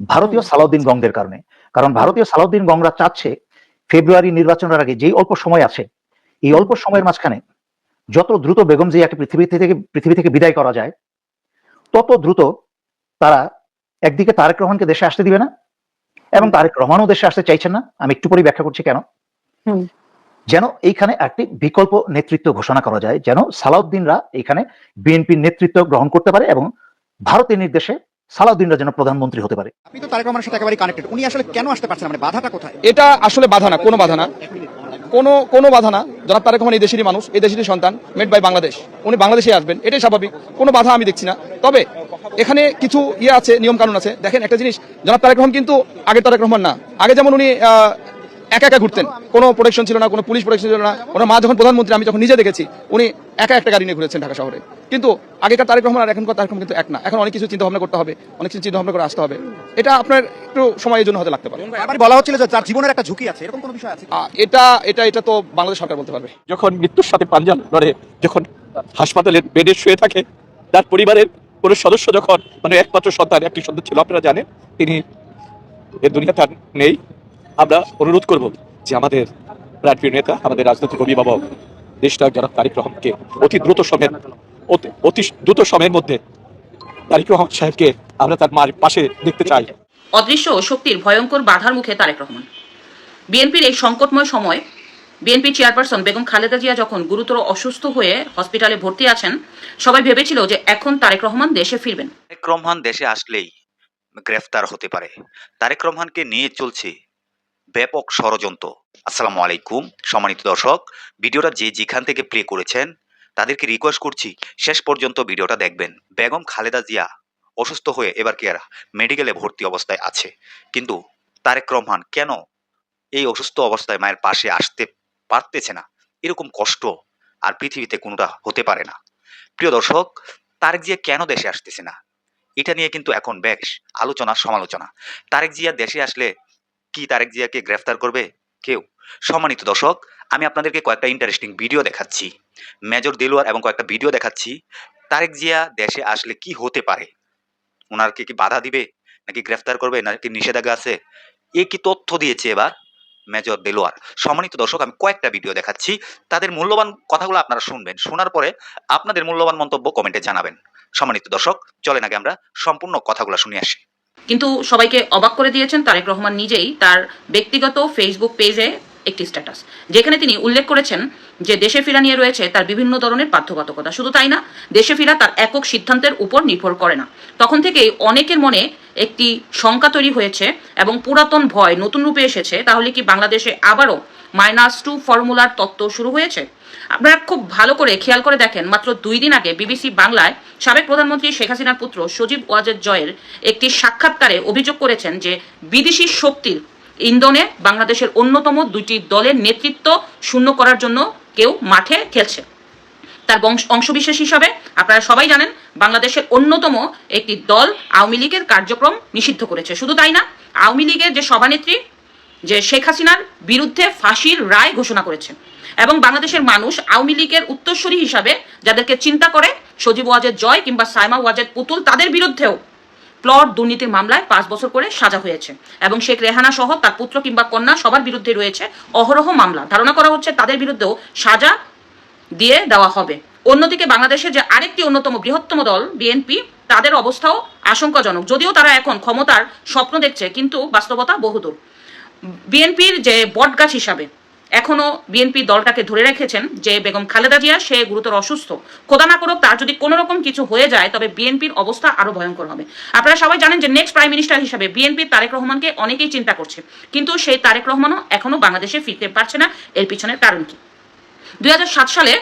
ভারতীয় সালাউদ্দিন গংদের কারণে। কারণ ভারতীয় সালাউদ্দিন গংরা চাচ্ছে ফেব্রুয়ারি নির্বাচনের আগে যেই অল্প সময় আছে এই অল্প সময়ের মাঝখানে যত দ্রুত বেগম জিয়াকে পৃথিবী থেকে পৃথিবী থেকে বিদায় করা যায় তত দ্রুত তারা একদিকে তারেক রহমানকে দেশে আসতে দিবে না এবং তারেক রহমানও দেশে আসতে চাইছেন না। আমি একটু পরে ব্যাখ্যা করছি কেন। যেন এইখানে একটি বিকল্প নেতৃত্ব ঘোষণা করা যায় যেন সালাউদ্দিনরা এখানে বিএনপির নেতৃত্ব গ্রহণ করতে পারে এবং ভারতের নির্দেশে সালাউদ্দিনরা যেন প্রধানমন্ত্রী হতে পারে। আপনি তো তারেক রহমানের সাথে একেবারে কানেক্টেড উনি আসলে কেন আসতে পারছেন মানে বাধাটা কোথায়? এটা আসলে বাধা না কোনো বাধা না। কোনো কোনো বাধা না। জনাব তারেক রহমান এই দেশেরই মানুষ এই দেশেরই সন্তান মেড বাই বাংলাদেশ উনি বাংলাদেশে আসবেন এটাই স্বাভাবিক। কোনো বাধা আমি দেখছি না। তবে এখানে কিছু ইয়ে আছে নিয়ম কানুন আছে। দেখেন একটা জিনিস জনাব তারেক রহমান কিন্তু আগে তারেক রহমান না। আগে যেমন উনি আহ, একা একা ঘুরতেন। কোনো প্রোটেকশন ছিল না কোনো পুলিশ প্রোটেকশন ছিল না। ওনার মা যখন প্রধানমন্ত্রী আমি যখন নিজে দেখেছি উনি একা একটা গাড়ি নিয়ে ঘুরেছেন ঢাকা শহরে। কিন্তু আগেকার তারেক রহমান আর এখনকার তারেক রহমান কিন্তু এক না। এখন অনেক কিছু চিন্তা ভাবনা করতে হবে অনেক কিছু চিন্তা ভাবনা করে আসতে হবে। এটা আপনার একটু সময়ের জন্য হতে লাগতে পারে। আবার বলা হচ্ছিল যে তার জীবনের একটা ঝুঁকি আছে এরকম কোনো বিষয় আছে? আহ, এটা এটা এটা তো বাংলাদেশ সরকার বলতে পারবে। যখন মৃত্যুর সাথে পাঞ্জা লড়ে যখন হাসপাতালের বেডে শুয়ে থাকে তার পরিবারের কোনো সদস্য যখন মানে একমাত্র সন্তান একটি সন্তান ছিল আপনারা জানেন তিনি এ দুনিয়া তার নেই। আমরা অনুরোধ করব যে আমাদের প্রাণপ্রিয় নেতা আমাদের রাজনৈতিক অভিভাবক দেশটাক যারা তারিক রহমানকে অতি দ্রুত সময়ের অতি- অতি দ্রুত সময়ের মধ্যে তারিক রহমান সাহেবকে আমরা তার মার পাশে দেখতে চাই। অদৃশ্য শক্তির ভয়ঙ্কর বাধার মুখে তারেক রহমান। বিএনপির এই সংকটময় সময় বিএনপি চেয়ারপারসন বেগম খালেদা জিয়া যখন গুরুতর অসুস্থ হয়ে হসপিটালে ভর্তি আছেন সবাই ভেবেছিল যে এখন তারেক রহমান দেশে ফিরবেন। তারেক রহমান দেশে আসলেই গ্রেফতার হতে পারে। তারেক রহমানকে নিয়ে চলছে ব্যাপক ষড়যন্ত্র। আসসালামু আলাইকুম, সম্মানিত দর্শক, ভিডিওটা যে যেখান থেকে প্লে করেছেন, তাদেরকে রিকোয়েস্ট করছি, শেষ পর্যন্ত ভিডিওটা দেখবেন। বেগম খালেদা জিয়া অসুস্থ হয়ে এবার কি আর মেডিকেলে ভর্তি অবস্থায় আছে? কিন্তু তারেক রহমান কেন এই অসুস্থ অবস্থায় মায়ের পাশে আসতে পারতেছে না? এরকম কষ্ট আর পৃথিবীতে কোনোটা হতে পারে না। প্রিয় দর্শক, তারেক জিয়া কেন দেশে আসতেছে না? এটা নিয়ে কিন্তু এখন বেশ আলোচনা সমালোচনা তারেক জিয়া দেশে আসলে কি তারেক জিয়াকে গ্রেফতার করবে? কেউ। সম্মানিত দর্শক, আমি আপনাদেরকে কয়েকটা ইন্টারেস্টিং ভিডিও দেখাচ্ছি। মেজর দিলওয়ার এবং কয়েকটা ভিডিও দেখাচ্ছি। তারেক জিয়া দেশে আসলে কি হতে পারে? ওনারকে কি বাধা দিবে? নাকি গ্রেফতার করবে? নাকি নিষেধাজ্ঞা আছে? এ কি তথ্য দিয়েছে এবার মেজর দেলোয়ার? সম্মানিত দর্শক, আমি কয়েকটা ভিডিও দেখাচ্ছি। তাদের মূল্যবান কথাগুলো আপনারা শুনবেন। শোনার পরে আপনাদের মূল্যবান মন্তব্য কমেন্টে জানাবেন। সম্মানিত দর্শক, চলেন আগে আমরা সম্পূর্ণ কথাগুলো শুনে আসি। কিন্তু সবাইকে অবাক করে দিয়েছেন তারেক রহমান নিজেই। তার ব্যক্তিগত ফেসবুক পেজে একটি স্ট্যাটাস যেখানে তিনি উল্লেখ করেছেন যে দেশে ফেরা নিয়ে রয়েছে তার বিভিন্ন ধরনের বাধ্যবাধকতা শুধু তাই না, দেশে ফেরা তার একক সিদ্ধান্তের উপর নির্ভর করে না। তখন থেকেই অনেকের মনে একটি শঙ্কা তৈরি হয়েছে এবং পুরাতন ভয় নতুন রূপে এসেছে। তাহলে কি বাংলাদেশে আবারও মাইনাস টু ফর্মুলার তত্ত্ব শুরু হয়েছে? আপনারা খুব ভালো করে খেয়াল করে দেখেন, মাত্র দুই দিন আগে বিবিসি বাংলায় সাবেক প্রধানমন্ত্রী শেখ হাসিনার পুত্র সজীব ওয়াজেদ জয়ের একটি সাক্ষাৎকারে অভিযোগ করেছেন যে বিদেশি শক্তির ইন্ধনে বাংলাদেশের অন্যতম দুটি দলের নেতৃত্ব শূন্য করার জন্য কেউ মাঠে খেলছে। তার বংশ- অংশবিশেষ হিসাবে আপনারা সবাই জানেন, বাংলাদেশের অন্যতম একটি দল আওয়ামী লীগের কার্যক্রম নিষিদ্ধ করেছে। শুধু তাই না, আওয়ামী লীগের যে সভানেত্রী, যে শেখ হাসিনার বিরুদ্ধে ফাঁসির রায় ঘোষণা করেছে এবং বাংলাদেশের মানুষ আওয়ামী লীগের উত্তরসূরি হিসাবে যাদেরকে চিন্তা করে সজীব ওয়াজেদ জয় কিংবা সাইমা ওয়াজেদ পুতুল তাদের বিরুদ্ধেও প্লট দুর্নীতির মামলায় পাঁচ বছর করে সাজা হয়েছে। এবং শেখ রেহানা সহ তার পুত্র কিংবা কন্যা সবার বিরুদ্ধে রয়েছে অহরহ মামলা। ধারণা করা হচ্ছে তাদের বিরুদ্ধেও সাজা দিয়ে দেওয়া হবে। অন্যদিকে বাংলাদেশের যে আরেকটি অন্যতম বৃহত্তম দল, বিএনপি, তাদের অবস্থাও আশঙ্কাজনক। যদিও তারা এখন ক্ষমতার স্বপ্ন দেখছে, কিন্তু বাস্তবতা বহুদূর। বিএনপির যে বটগাছ হিসাবে এখনও বিএনপি দলটাকে ধরে রেখেছেন যে বেগম খালেদা জিয়া, সে গুরুতর অসুস্থ। খোদা না করুক, তার যদি কোনো রকম কিছু হয়ে যায়, তবে বিএনপির অবস্থা আরও ভয়ঙ্কর হবে। আপনারা সবাই জানেন যে নেক্সট প্রাইম মিনিস্টার হিসাবে বিএনপি তারেক রহমানকে অনেকেই চিন্তা করছে। কিন্তু সেই তারেক রহমানও এখনও বাংলাদেশে ফিরতে পারছে না। এর পিছনের কারণ কি? দুই হাজার সাত সালে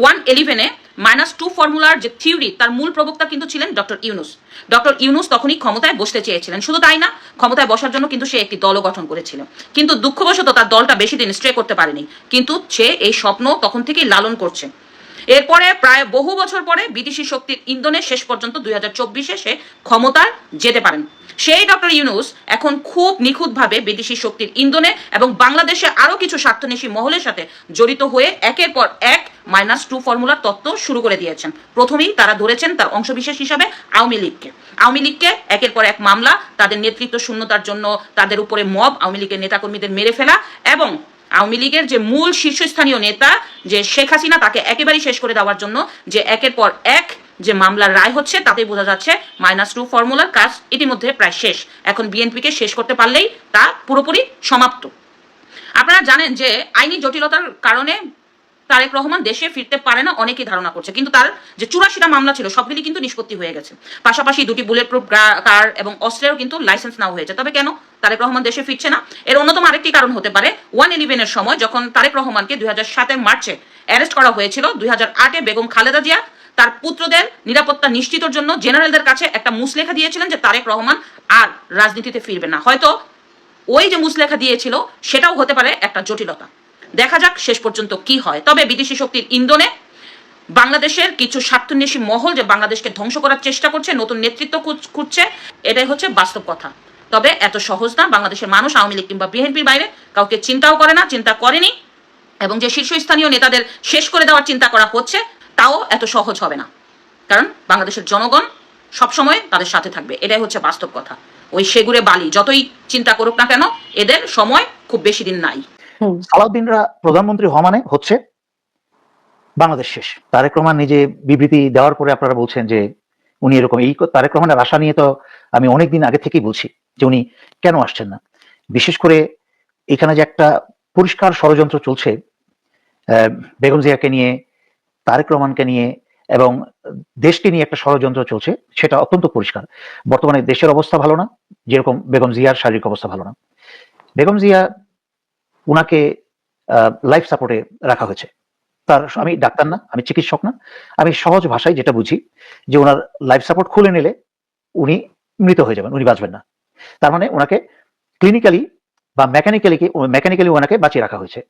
ওয়ান এলিভেনে মাইনাস টু ফর্মুলার যে থিওরি তার মূল প্রবক্তা কিন্তু ছিলেন ডক্টর ইউনুস। ডক্টর ইউনুস তখনই ক্ষমতায় বসতে চেয়েছিলেন। শুধু তাই না, ক্ষমতায় বসার জন্য কিন্তু সে একটি দলও গঠন করেছিল। কিন্তু দুঃখবশত তার দলটা বেশি দিন স্ট্রে করতে পারেনি। কিন্তু সে এই স্বপ্ন তখন থেকেই লালন করছে। এরপরে প্রায় বহু বছর পরে বিদেশি শক্তির ইন্ধনে শেষ পর্যন্ত দুই হাজার চব্বিশে সে ক্ষমতায় যেতে পারেন। সেই ডক্টর ইউনুস এখন খুব নিখুঁতভাবে বিদেশি শক্তির ইন্ধনে এবং বাংলাদেশে আরও কিছু স্বার্থন্বেষী মহলের সাথে জড়িত হয়ে একের পর এক মাইনাস টু ফর্মুলার তত্ত্ব শুরু করে দিয়েছেন। প্রথমেই তারা ধরেছেন তার অংশবিশেষ হিসাবে আওয়ামী লীগকে। আওয়ামী লীগকে একের পর এক মামলা, তাদের নেতৃত্ব শূন্যতার জন্য তাদের উপরে মব, আওয়ামী লীগের নেতাকর্মীদের মেরে ফেলা এবং আওয়ামী লীগের যে মূল শীর্ষস্থানীয় নেতা, যে শেখ হাসিনা, তাকে একেবারেই শেষ করে দেওয়ার জন্য যে একের পর এক যে মামলার রায় হচ্ছে তাতেই বোঝা যাচ্ছে মাইনাস টু ফর্মুলার কাজ ইতিমধ্যে প্রায় শেষ। এখন বিএনপিকে শেষ করতে পারলেই তা পুরোপুরি সমাপ্ত। আপনারা জানেন যে আইনি জটিলতার কারণে তারেক রহমান দেশে ফিরতে পারে না, অনেকেই ধারণা করছে। কিন্তু তার যে চুরাশিটা মামলা ছিল, সবগুলি কিন্তু নিষ্পত্তি হয়ে গেছে। পাশাপাশি দুটি বুলেট প্রুফ কার এবং অস্ত্রেরও কিন্তু লাইসেন্স নেওয়া হয়েছে। তবে কেন তারেক রহমান দেশে ফিরছে না? এর অন্যতম আরেকটি কারণ হতে পারে ওয়ান ইলেভেনের সময় যখন তারেক রহমানকে দুই হাজার সাতের মার্চে অ্যারেস্ট করা হয়েছিল, দুই হাজার আটে বেগম খালেদা জিয়া তার পুত্রদের নিরাপত্তা নিশ্চিতর জন্য জেনারেলদের কাছে একটা মুসলেখা দিয়েছিলেন যে তারেক রহমান আর রাজনীতিতে ফিরবে না। হয়তো ওই যে মুসলেখা দিয়েছিল, সেটাও হতে পারে একটা জটিলতা। দেখা যাক শেষ পর্যন্ত কি হয়। তবে বিদেশি শক্তির ইন্ধনে বাংলাদেশের কিছু স্বার্থন্বেষী মহল যে বাংলাদেশকে ধ্বংস করার চেষ্টা করছে, নতুন নেতৃত্ব খুঁজ- খুঁজছে, এটাই হচ্ছে বাস্তব কথা। তবে এত সহজ না, বাংলাদেশের মানুষ, আওয়ামী লীগ কিংবা বিএনপির বাইরে কাউকে চিন্তাও করে না, চিন্তা করেনি, এবং যে শীর্ষস্থানীয় নেতাদের শেষ করে দেওয়ার চিন্তা করা হচ্ছে তাও এত সহজ হবে না। কারণ বাংলাদেশের জনগণ সবসময় তাদের সাথে থাকবে। এটাই হচ্ছে বাস্তব কথা। ওই সেগুড়ে বালি যতই চিন্তা করুক না কেন এদের সময় খুব বেশি দিন নাই। সালাউদ্দিনরা প্রধানমন্ত্রী হওয়া মানে হচ্ছে বাংলাদেশ শেষ। তারেক রহমান নিজে বিবৃতি দেওয়ার পরে আপনারা বলছেন যে উনি এরকম এই তারেক রহমানের আশা নিয়ে তো আমি অনেকদিন আগে থেকেই বলছি যে উনি কেন আসছেন না। বিশেষ করে এখানে যে একটা পরিষ্কার ষড়যন্ত্র চলছে আহ, বেগম জিয়াকে নিয়ে তারেক রহমানকে নিয়ে এবং দেশকে নিয়ে একটা ষড়যন্ত্র চলছে সেটা অত্যন্ত পরিষ্কার। বর্তমানে দেশের অবস্থা ভালো না যেরকম বেগম জিয়ার শারীরিক অবস্থা ভালো না। বেগম জিয়া উনাকে লাইফ সাপোর্টে রাখা হয়েছে। তার আমি ডাক্তার না আমি চিকিৎসক না। আমি সহজ ভাষায় যেটা বুঝি যে ওনার লাইফ সাপোর্ট খুলে নিলে উনি মৃত হয়ে যাবেন উনি বাঁচবেন না। তার মানে ওনাকে ক্লিনিক্যালি বা মেকানিক্যালি মেকানিক্যালি ওনাকে বাঁচিয়ে রাখা হয়েছে।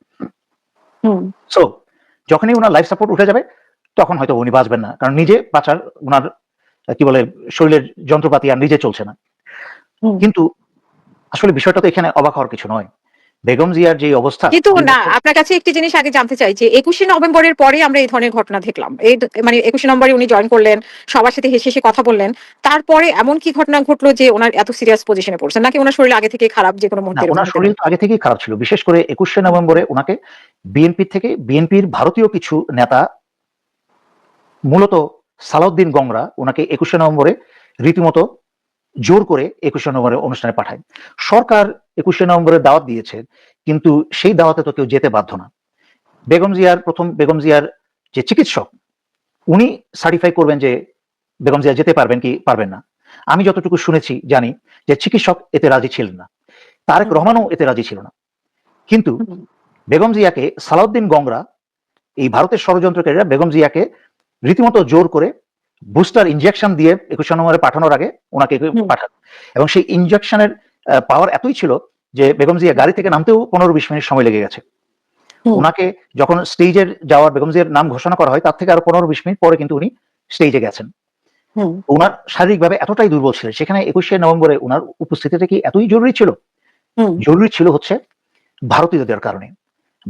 সো যখনই ওনার লাইফ সাপোর্ট উঠে যাবে তখন হয়তো উনি বাঁচবেন না। কারণ নিজে বাঁচার ওনার কি বলে শরীরের যন্ত্রপাতি আর নিজে চলছে না। কিন্তু আসলে বিষয়টা তো এখানে অবাক হওয়ার কিছু নয়। বেগম জিয়ার যে অবস্থা কিন্তু না আপনার কাছে একটি জিনিস আগে জানতে চাই যে একুশে নভেম্বরের পরে আমরা এই ধরনের ঘটনা দেখলাম। এই মানে একুশে নভেম্বরে উনি জয়েন করলেন সবার সাথে হেসে হেসে কথা বললেন। তারপরে এমন কি ঘটনা ঘটলো যে ওনার এত সিরিয়াস পজিশনে পড়ছেন? নাকি ওনার শরীর আগে থেকে খারাপ যে কোনো মুহূর্তে ওনার শরীর আগে থেকেই খারাপ ছিল। বিশেষ করে একুশে নভেম্বরে ওনাকে বিএনপি থেকে বিএনপির ভারতীয় কিছু নেতা মূলত সালাউদ্দিন গংরা ওনাকে একুশে নভেম্বরে রীতিমতো জোর করে একুশে নভেম্বরে অনুষ্ঠানে পাঠায়। সরকার একুশে নভেম্বরে দাওয়াত দিয়েছে, কিন্তু সেই দাওয়াতে তো কেউ যেতে বাধ্য না। বেগম জিয়ার প্রথম, বেগম জিয়ার যে চিকিৎসক, উনি সার্টিফাই করবেন যে বেগম জিয়া যেতে পারবেন কি পারবেন না। আমি যতটুকু শুনেছি, জানি যে চিকিৎসক এতে রাজি ছিলেন না। তারেক রহমানও এতে রাজি ছিল না। কিন্তু। বেগম জিয়াকে সালাউদ্দিন গংরা এই ভারতের ষড়যন্ত্রকারীরা বেগম জিয়াকে রীতিমতো জোর করে বুস্টার ইনজেকশন দিয়ে একুশে নম্বরে পাঠানোর আগে ওনাকে। পাঠান। এবং সেই ইনজেকশনের পাওয়ার এতই ছিল যে বেগম জিয়া গাড়ি থেকে নামতেও পনেরো বিশ মিনিট সময় লেগে গেছে। ওনাকে যখন স্টেজের যাওয়ার বেগম জিয়ার নাম ঘোষণা করা হয় তার থেকে আরও পনেরো বিশ মিনিট পরে কিন্তু উনি স্টেজে গেছেন। ওনার শারীরিকভাবে এতটাই দুর্বল ছিলেন সেখানে একুশে নভেম্বরে ওনার উপস্থিতিটা কি এতই জরুরি ছিল? জরুরি ছিল হচ্ছে ভারতীয়দের কারণে।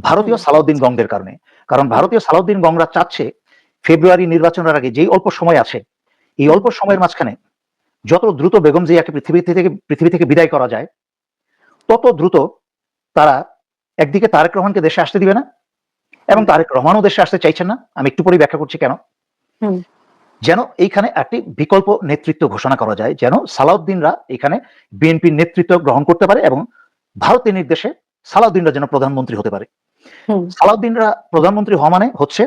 ভারতীয় সালাউদ্দিন গংদের কারণে। কারণ ভারতীয় সালাউদ্দিন গংরা চাচ্ছে ফেব্রুয়ারি নির্বাচনের আগে যেই অল্প সময় আছে এই অল্প সময়ের মাঝখানে যত দ্রুত বেগম জিয়াকে পৃথিবী থেকে পৃথিবী থেকে বিদায় করা যায় তত দ্রুত তারা একদিকে তারেক রহমানকে দেশে আসতে দিবে না এবং তারেক রহমানও দেশে আসতে চাইছেন না। আমি একটু পরেই ব্যাখ্যা করছি কেন? যেন এইখানে একটি বিকল্প নেতৃত্ব ঘোষণা করা যায় যেন সালাউদ্দিনরা এখানে বিএনপির নেতৃত্ব গ্রহণ করতে পারে এবং ভারতের নির্দেশে সালাউদ্দিনরা যেন প্রধানমন্ত্রী হতে পারে। সালাউদ্দিনরা প্রধানমন্ত্রী হওয়া মানে হচ্ছে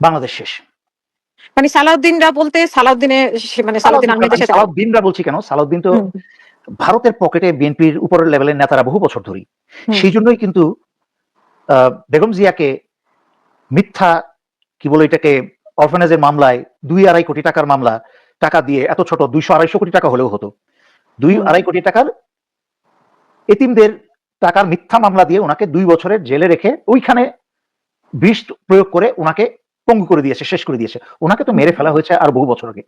বাংলাদেশ শেষ। মানে সালাউদ্দিনরা বলতে সালাউদ্দিনের মানে সালাউদ্দিন আহমেদের সাথে সালাউদ্দিনরা বলছি কেন? সালাউদ্দিন তো ভারতের পকেটে বিএনপির উপরের লেভেলের নেতারা বহু বছর ধরি সেই জন্যই কিন্তু বেগম জিয়াকে মিথ্যা কি বলে এটাকে অরফানেজের মামলায় দুই আড়াই কোটি টাকার মামলা টাকা দিয়ে এত ছোট দুইশো আড়াইশো কোটি টাকা হলেও হতো। দুই আড়াই কোটি টাকার এতিমদের টাকার মিথ্যা মামলা দিয়ে ওনাকে দুই বছরের জেলে রেখে ওইখানে বিষ প্রয়োগ করে ওনাকে পঙ্গু করে দিয়েছে শেষ করে দিয়েছে। ওনাকে তো মেরে ফেলা হয়েছে আর বহু বছর আগে।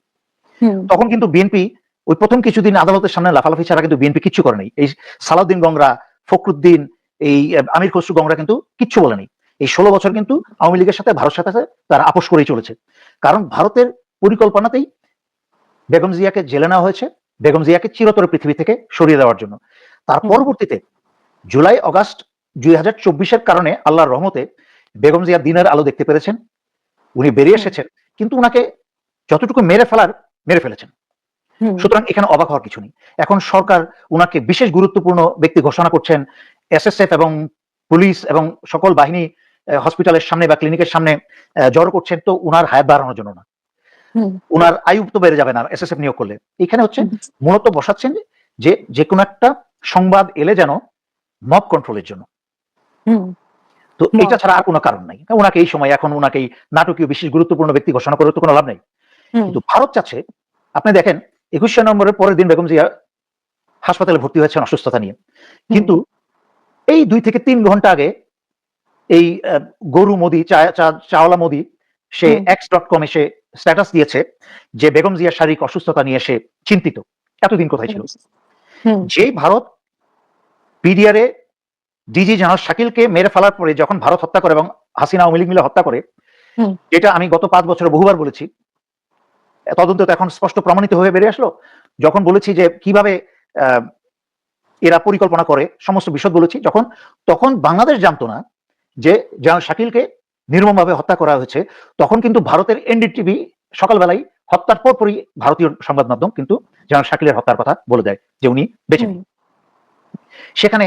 তখন কিন্তু বিএনপি ওই প্রথম কিছুদিন আদালতের সামনে লাফালাফি ছাড়া কিন্তু বিএনপি কিচ্ছু করেনি। এই সালাউদ্দিন গংরা ফখরুদ্দিন এই আমির খসরু গংরা কিন্তু কিচ্ছু বলেনি। এই ষোলো বছর কিন্তু আওয়ামী লীগের সাথে ভারতের সাথে তারা আপোষ করেই চলেছে। কারণ ভারতের পরিকল্পনাতেই বেগম জিয়াকে জেলে নেওয়া হয়েছে বেগম জিয়াকে চিরতরে পৃথিবী থেকে সরিয়ে দেওয়ার জন্য। তার পরবর্তীতে জুলাই অগাস্ট দুই হাজার চব্বিশের কারণে আল্লাহর রহমতে বেগম জিয়া দিনের আলো দেখতে পেরেছেন। উনি বেরিয়ে এসেছেন কিন্তু উনাকে যতটুকু মেরে ফেলার মেরে ফেলেছেন। সুতরাং এখানে অবাক হওয়ার কিছু নেই। এখন সরকার উনাকে বিশেষ গুরুত্বপূর্ণ ব্যক্তি ঘোষণা করছেন এসএসএফ এবং পুলিশ এবং সকল বাহিনী হসপিটালের সামনে বা ক্লিনিকের সামনে জড়ো করছেন তো উনার হায়াত বাড়ানোর জন্য না। উনার আয়ু তো বেড়ে যাবে না এসএসএফ নিয়োগ করলে। এখানে হচ্ছে মূলত বসাচ্ছেন যে যে কোনো একটা সংবাদ এলে যেন মব কন্ট্রোলের জন্য। তো এটা ছাড়া আর কোনো কারণ নাই। ওনাকে এই সময় এখন ওনাকে নাটকীয় বিশেষ গুরুত্বপূর্ণ ব্যক্তি ঘোষণা করে তো কোনো লাভ নেই। কিন্তু ভারত চাচ্ছে আপনি দেখেন একুশে নম্বরের পরের দিন বেগম জিয়া হাসপাতালে ভর্তি হয়েছেন অসুস্থতা নিয়ে। কিন্তু এই দুই থেকে তিন ঘণ্টা আগে এই গরু মোদি চাওয়ালা মোদি সে। এক্স ডট কম এসে স্ট্যাটাস দিয়েছে যে বেগম জিয়ার শারীরিক অসুস্থতা নিয়ে সে চিন্তিত। এতদিন কোথায় ছিল? যেই ভারত পিডিআরে ডিজি জেনারেল শাকিলকে মেরে ফেলার পরে যখন ভারত হত্যা করে এবং হাসিনা আওয়ামী লীগ মিলে হত্যা করে এটা আমি গত পাঁচ বছরে বহুবার বলেছি তদন্ত তো এখন স্পষ্ট প্রমাণিত হয়ে বেরিয়ে আসলো যখন বলেছি যে কীভাবে এরা পরিকল্পনা করে সমস্ত বিশদ বলেছি যখন তখন বাংলাদেশ জানতো না যে জেনারেল শাকিলকে নির্মমভাবে হত্যা করা হয়েছে তখন কিন্তু ভারতের এনডিটিভি সকালবেলায় হত্যার পরপরই ভারতীয় সংবাদ মাধ্যম কিন্তু জেনারেল শাকিলের হত্যার কথা বলে দেয় যে উনি বেঁচে সেখানে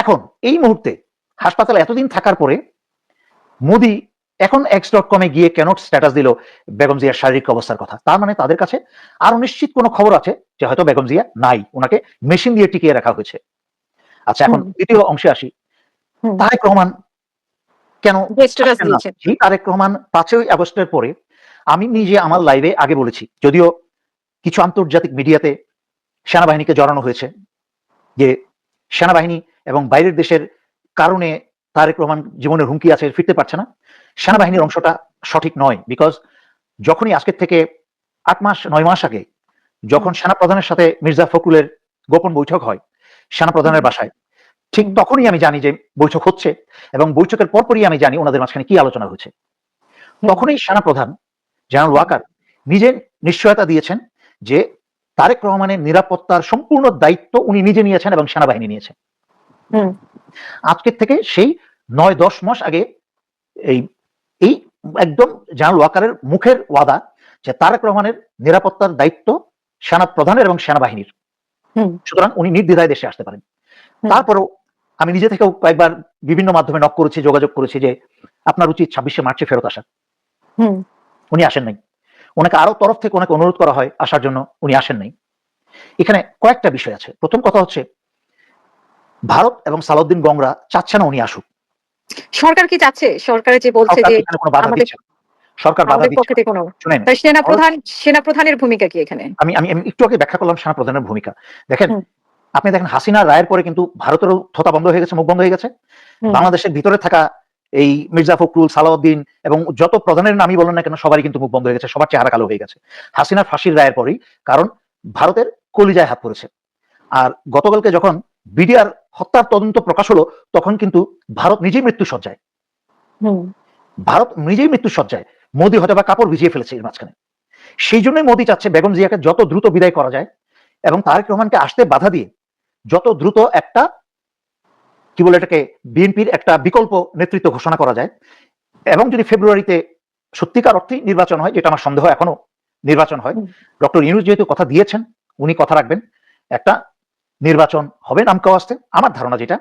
এখন এই মুহূর্তে হাসপাতালে এতদিন থাকার পরে মোদি এখন এক্স ডট কমে গিয়ে কেন স্ট্যাটাস দিল বেগম জিয়ার শারীরিক অবস্থার কথা। তার মানে তাদের কাছে আরও নিশ্চিত কোনো খবর আছে যে হয়তো বেগম জিয়া নাই ওনাকে মেশিন দিয়ে টিকিয়ে রাখা হয়েছে। আচ্ছা এখন দ্বিতীয় অংশে আসি। তারেক রহমান কেন তারেক রহমান পাঁচই আগস্টের পরে আমি নিজে আমার লাইভে আগে বলেছি যদিও কিছু আন্তর্জাতিক মিডিয়াতে সেনাবাহিনীকে জড়ানো হয়েছে যে সেনাবাহিনী এবং বাইরের দেশের কারণে তারেক রহমান জীবনের হুমকি আছে ফিরতে পারছে না। সেনাবাহিনীর অংশটা সঠিক নয় বিকজ যখনই আজকের থেকে আট মাস নয় মাস আগে যখন সেনাপ্রধানের সাথে মির্জা ফখরুলের গোপন বৈঠক হয় সেনাপ্রধানের বাসায় ঠিক তখনই আমি জানি যে বৈঠক হচ্ছে এবং বৈঠকের পরপরই আমি জানি ওনাদের মাঝখানে কি আলোচনা হয়েছে। তখনই সেনাপ্রধান জেনারেল ওয়াকার নিজে নিশ্চয়তা দিয়েছেন যে তারেক রহমানের নিরাপত্তার সম্পূর্ণ দায়িত্ব উনি নিজে নিয়েছেন এবং সেনাবাহিনী নিয়েছে। হুম, আজকের থেকে সেই নয় দশ মাস আগে এই এই একদম জেনারেল ওয়াকারের মুখের ওয়াদা যে তারেক রহমানের নিরাপত্তার দায়িত্ব সেনা প্রধানের এবং সেনাবাহিনীর। সুতরাং উনি নির্দ্বিধায় দেশে আসতে পারেন। তারপরও আমি নিজে থেকেও কয়েকবার বিভিন্ন মাধ্যমে নক করেছি যোগাযোগ করেছি যে আপনার উচিত ছাব্বিশে মার্চে ফেরত আসা। হুম, উনি আসেন নাই। ওনাকে আরও তরফ থেকে ওনাকে অনুরোধ করা হয় আসার জন্য উনি আসেন নাই। এখানে কয়েকটা বিষয় আছে। প্রথম কথা হচ্ছে ভারত এবং সালাউদ্দিন গংরা চাচ্ছে না উনি আসুক। সরকার কি চাচ্ছে? সরকার যে বলছে যে আমাদের- সরকার বাধা দিচ্ছে না। থেকে কোনো। শুনেন তাই সেনা প্রধান সেনা প্রধানের ভূমিকা কি এখানে? আমি আমি একটু আগে ব্যাখ্যা করলাম সেনা প্রধানের ভূমিকা। দেখেন আপনি দেখেন হাসিনা রায়ের পরে কিন্তু ভারতেরও থতা বন্ধ হয়ে গেছে মুখ বন্ধ হয়ে গেছে। বাংলাদেশের ভিতরে থাকা এই মির্জা ফখরুল সালাউদ্দিন এবং যত প্রধানের নামই বলেন না কেন সবারই কিন্তু মুখ বন্ধ হয়ে গেছে সবার চেহারা কালো হয়ে গেছে। হাসিনার ফাঁসির রায়ের পরেই কারণ ভারতের কলিজায় হাত পড়েছে। আর গতকালকে যখন বিডিআর হত্যার তদন্ত প্রকাশ হলো তখন কিন্তু ভারত নিজেই মৃত্যু সজ্জায় ভারত নিজেই মৃত্যু সজ্জায় মোদী হয়তো বা কাপড় ভিজিয়ে ফেলেছে এর মাঝখানে। সেই জন্যই মোদী চাচ্ছে বেগম জিয়াকে যত দ্রুত বিদায় করা যায় এবং তারেক রহমানকে আসতে বাধা দিয়ে যত দ্রুত একটা কি বলে এটাকে বিএনপির একটা বিকল্প নেতৃত্ব ঘোষণা করা যায়। এবং যদি ফেব্রুয়ারিতে সত্যিকার অর্থেই নির্বাচন হয় যেটা আমার সন্দেহ এখনও নির্বাচন হয় ডক্টর ইউনুস যেহেতু কথা দিয়েছেন উনি কথা রাখবেন একটা নির্বাচন হবে নামকাও আসতে আমার ধারণা যেটা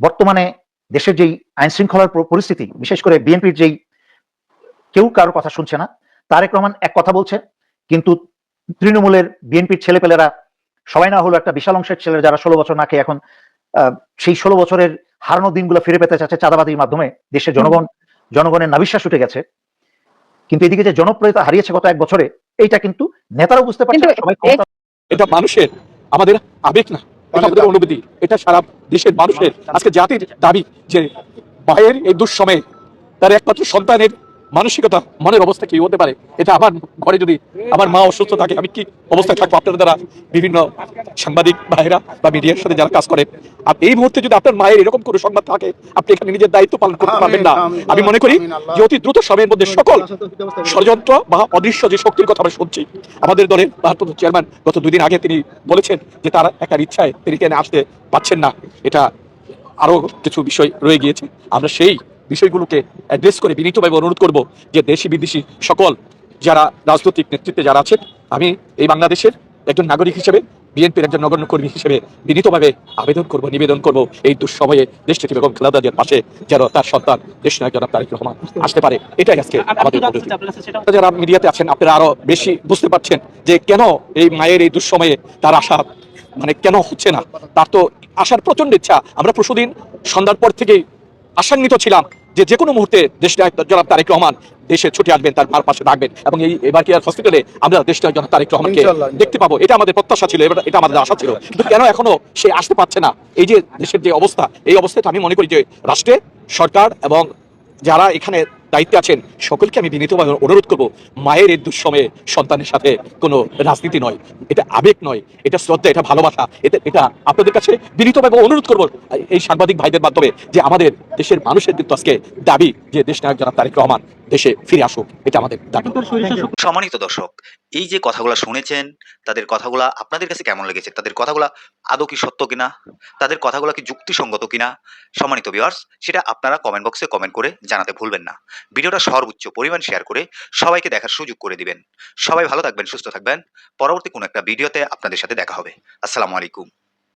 বর্তমানে দেশের যেই আইন শৃঙ্খলার পরিস্থিতি বিশেষ করে বিএনপির যেই কেউ কারও কথা শুনছে না তারেক রহমান এক কথা বলছে কিন্তু তৃণমূলের বিএনপির ছেলেপেলেরা সবাই না হলো একটা বিশাল অংশের ছেলেরা যারা ষোলো বছর না খেয়ে এখন আহ, সেই ষোলো বছরের হারানো দিনগুলো ফিরে পেতে চাচ্ছে চাঁদাবাদির মাধ্যমে দেশের জনগণ জনগণের নাবিশ্বাস উঠে গেছে। কিন্তু এদিকে যে জনপ্রিয়তা হারিয়েছে গত এক বছরে এইটা কিন্তু নেতারাও বুঝতে পারছে এটা মানুষের আমাদের আবেগ না এটা আমাদের অনুভূতি। এটা সারা দেশের মানুষের আজকে জাতির দাবি যে ভাইয়ের এই দুঃসময়ে তার একমাত্র সন্তানের মানসিকতা মনের অবস্থা কি হতে পারে? এটা আমার ঘরে যদি আমার মা অসুস্থ থাকে আমি কি অবস্থায় থাকব? আপনার দ্বারা বিভিন্ন সাংবাদিক ভাইরা বা মিডিয়ার সাথে যারা কাজ করে আর এই মুহূর্তে যদি আপনার মায়ের এরকম কোনো সংবাদ থাকে আপনি এখানে নিজের দায়িত্ব পালন করতে পারবেন না। আমি মনে করি যে অতি দ্রুত সময়ের মধ্যে সকল ষড়যন্ত্র বা অদৃশ্য যে শক্তির কথা আমরা শুনছি আমাদের দলের ভারপ্রাপ্ত চেয়ারম্যান গত দুই দিন আগে তিনি বলেছেন যে তার একার ইচ্ছায় তিনি কেন আসতে পাচ্ছেন না। এটা আরও কিছু বিষয় রয়ে গিয়েছে। আমরা সেই বিষয়গুলোকে অ্যাড্রেস করে বিনীতভাবে অনুরোধ করব যে দেশি বিদেশি সকল যারা রাজনৈতিক নেতৃত্বে যারা আছেন আমি এই বাংলাদেশের একজন নাগরিক হিসেবে বিএনপির একজন নগণ্য কর্মী হিসেবে বিনীতভাবে আবেদন করব নিবেদন করব এই দুঃসময়ে দেশটিকে বেগম খালেদা জিয়ার পাশে যেন তার সন্তান দেশ নায়ক জনাব তারেক রহমান আসতে পারে। এটাই আজকে আমাদের যারা মিডিয়াতে আছেন আপনারা আরও বেশি বুঝতে পারছেন যে কেন এই মায়ের এই দুঃসময়ে তার আশা মানে কেন হচ্ছে না? তার তো আসার প্রচণ্ড ইচ্ছা। আমরা পরশুদিন সন্ধ্যার পর থেকেই আশান্বিত ছিলাম যে যে কোনো মুহূর্তে দেশ নায়ক জনাব তারেক রহমান দেশে ছুটে আসবেন তার মার পাশে থাকবেন এবং এই এবার কেয়ার হসপিটালে আমরা দেশ নায়ক জনাব তারেক রহমানকে দেখতে পাবো। এটা আমাদের প্রত্যাশা ছিল এবার এটা আমাদের আশা ছিল। কিন্তু কেন এখনও সে আসতে পারছে না? এই যে দেশের যে অবস্থা এই অবস্থায় তো আমি মনে করি যে রাষ্ট্রে সরকার এবং যারা এখানে দায়িত্বে আছেন। সকলকে আমি বিনীতভাবে অনুরোধ করব, মায়ের এই দুঃসময়ে সন্তানের সাথে কোনো রাজনীতি নয়। এটা আবেগ নয়, এটা শ্রদ্ধা, এটা ভালোবাসা, এটা এটা আপনাদের কাছে বিনীতভাবে অনুরোধ করব, এই সাংবাদিক ভাইদের মাধ্যমে যে আমাদের দেশের মানুষের কিন্তু আজকে দাবি যে দেশ নায়ক জনাব তারেক রহমান দেশে ফিরে আসুক এটা আমাদের দাবি। সম্মানিত দর্শক এই যে কথাগুলো শুনেছেন তাদের কথাগুলা আপনাদের কাছে কেমন লেগেছে? তাদের কথাগুলা আদৌ কি সত্য কিনা? তাদের কথাগুলো কি যুক্তিসঙ্গত কিনা? সম্মানিত ভিউয়ার্স সেটা আপনারা কমেন্ট বক্সে কমেন্ট করে জানাতে ভুলবেন না। ভিডিওটা সর্বোচ্চ পরিমাণ শেয়ার করে সবাইকে দেখার সুযোগ করে দিবেন। সবাই ভালো থাকবেন সুস্থ থাকবেন। পরবর্তী কোনো একটা ভিডিওতে আপনাদের সাথে দেখা হবে। আসসালামু আলাইকুম।